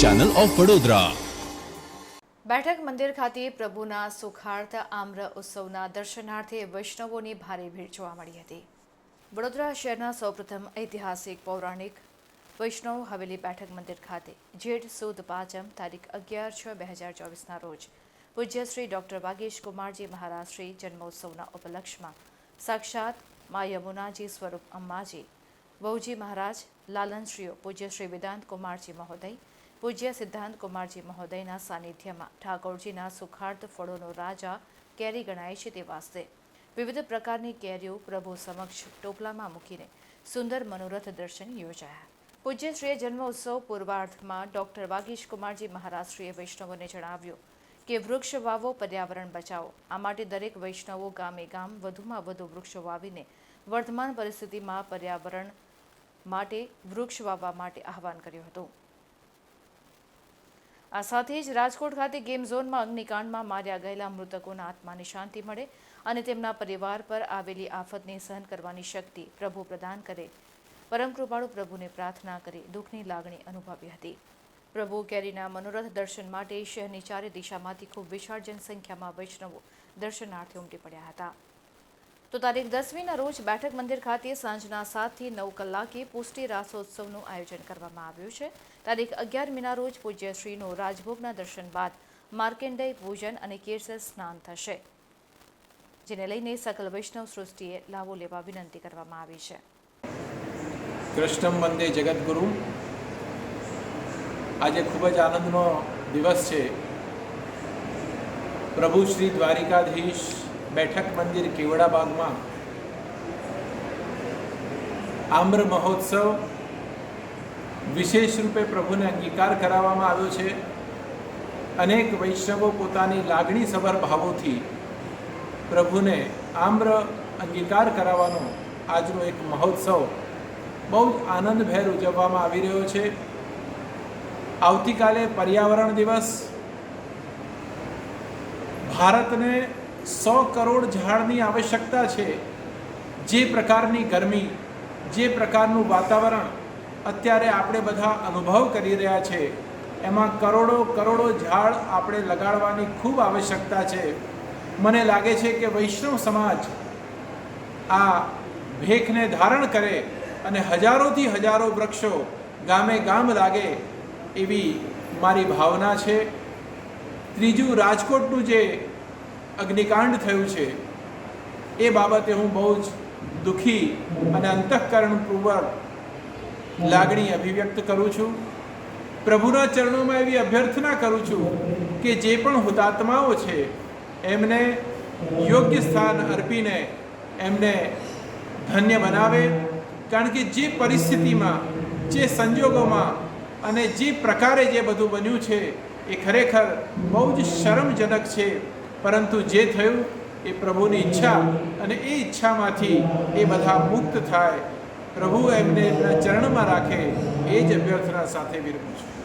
Channel of Vadodara બેઠક મંદિર ખાતે પ્રભુના સુખાર્થ આમ્ર ઉત્સવના દર્શનાર્થે વૈષ્ણવોની ભારે ભીડ જોવા મળી હતી. વડોદરા શહેરના સૌપ્રથમ ઐતિહાસિક પૌરાણિક વૈષ્ણવ હવેલી બેઠક મંદિર ખાતે, જેઠ સુદ પાંચમ તારીખ અગિયાર છ બે હજાર ચોવીસના રોજ, પૂજ્ય શ્રી ડૉક્ટર વાગેશ કુમારજી મહારાજ શ્રી જન્મોત્સવના ઉપલક્ષમાં, સાક્ષાત મા યમુનાજી સ્વરૂપ અંબાજી વહુજી મહારાજ, લાલનશ્રીઓ, પૂજ્ય શ્રી વેદાંત કુમારજી મહોદય, પૂજ્ય સિદ્ધાંત કુમારજી મહોદયના સાનિધ્યમાં ઠાકોરજીના સુખાર્થ ફળોનો રાજા કેરી ગણાય છે તે વાસ્તે. વિવિધ પ્રકારની કેરીઓ પ્રભુ સમક્ષ ટોપલામાં મૂકીને સુંદર મનોરથ દર્શન યોજાયા. પૂજ્યશ્રીએ જન્મ ઉત્સવ પૂર્વાર્ધમાં ડૉક્ટર વાગીશ કુમારજી મહારાજશ્રીએ વૈષ્ણવોને જણાવ્યું કે, વૃક્ષ વાવો, પર્યાવરણ બચાવો. આ માટે દરેક વૈષ્ણવો ગામે ગામ વધુમાં વધુ વૃક્ષો વાવીને વર્તમાન પરિસ્થિતિમાં પર્યાવરણ માટે, વૃક્ષ વાવવા માટે આહવાન કર્યું હતું. આ સાથે જ રાજકોટ ખાતે ગેમ ઝોનમાં અગ્નિકાંડમાં માર્યા ગયેલા મૃતકોના આત્માને શાંતિ મળે અને તેમના પરિવાર પર આવેલી આફતને સહન કરવાની શક્તિ પ્રભુ પ્રદાન કરે. પરમ કૃપાળુ પ્રભુને પ્રાર્થના કરી દુઃખની લાગણી અનુભવી હતી. પ્રભુ કેરીના મનોરથ દર્શન માટે શહેરની ચારે દિશામાંથી ખૂબ વિશાળ જનસંખ્યામાં વૈષ્ણવો દર્શનાર્થે ઉમટી પડ્યા હતા. તો તારીખ દસમીના રોજ બેઠક મંદિર ખાતે સાંજના સાતથી નવ કલાકે પુષ્ટિ રાસોત્સવનું આયોજન કરવામાં આવ્યું છે. તારીખ અગિયારમીના રોજ પૂજ્ય શ્રીનું રાજભોગના દર્શન બાદ માર્કેન્ડેય પૂજન અને કેસર સ્નાન થશે, જેને લઈને સકલ વૈષ્ણવ સૃષ્ટિએ લાવો લેવા વિનંતી કરવામાં આવી છે. કૃષ્ણમ વંદે જગદગુરુ. આજે ખૂબ જ આનંદનો દિવસ છે. પ્રભુ શ્રી દ્વારિકાધીશ બેઠક મંદિર કેવડાબાગમાં આમ્ર મહોત્સવ વિશેષ રૂપે પ્રભુને અંગીકાર કરાવવામાં આવ્યો છે. અનેક વૈષ્ણવો પોતાની લાગણી સભર ભાવોથી પ્રભુને આમ્ર અંગીકાર કરાવવાનો આજનો એક મહોત્સવ બહુ જ આનંદભેર ઉજવવામાં આવી રહ્યો છે. આવતીકાલે પર્યાવરણ દિવસ. ભારતને સો કરોડ ઝાડની આવશ્યકતા છે. જે પ્રકારની ગરમી, જે પ્રકારનું વાતાવરણ અત્યારે આપણે બધા અનુભવ કરી રહ્યા છે, એમાં કરોડો કરોડો ઝાડ આપણે લગાડવાની ખૂબ આવશ્યકતા છે. મને લાગે છે કે વૈષ્ણવ સમાજ આ ભેખને ધારણ કરે અને હજારોથી હજારો વૃક્ષો ગામે ગામ લાગે એવી મારી ભાવના છે. ત્રીજું, રાજકોટનું જે અગ્નિકાંડ થયું છે. એ બાબતે હું બહુ જ દુઃખી અને અંતઃકરણપૂર્વક લાગણી અભિવ્યક્ત કરું છું. પ્રભુના ચરણોમાં એવી અભ્યર્થના કરું છું કે જે પણ હુતાત્માઓ છે, એમને યોગ્ય સ્થાન અર્પીને એમને ધન્ય બનાવે. કારણ કે જે પરિસ્થિતિમાં, જે સંજોગોમાં અને જે પ્રકારે જે બધું બન્યું છે, એ ખરેખર બહુ જ શરમજનક છે. પરંતુ જે થયું એ પ્રભુની ઈચ્છા અને એ ઈચ્છામાંથી એ બધા મુક્ત થાય. પ્રભુ એમને એમના ચરણમાં રાખે, એ જ અભ્યર્થના સાથે વિરમું છું.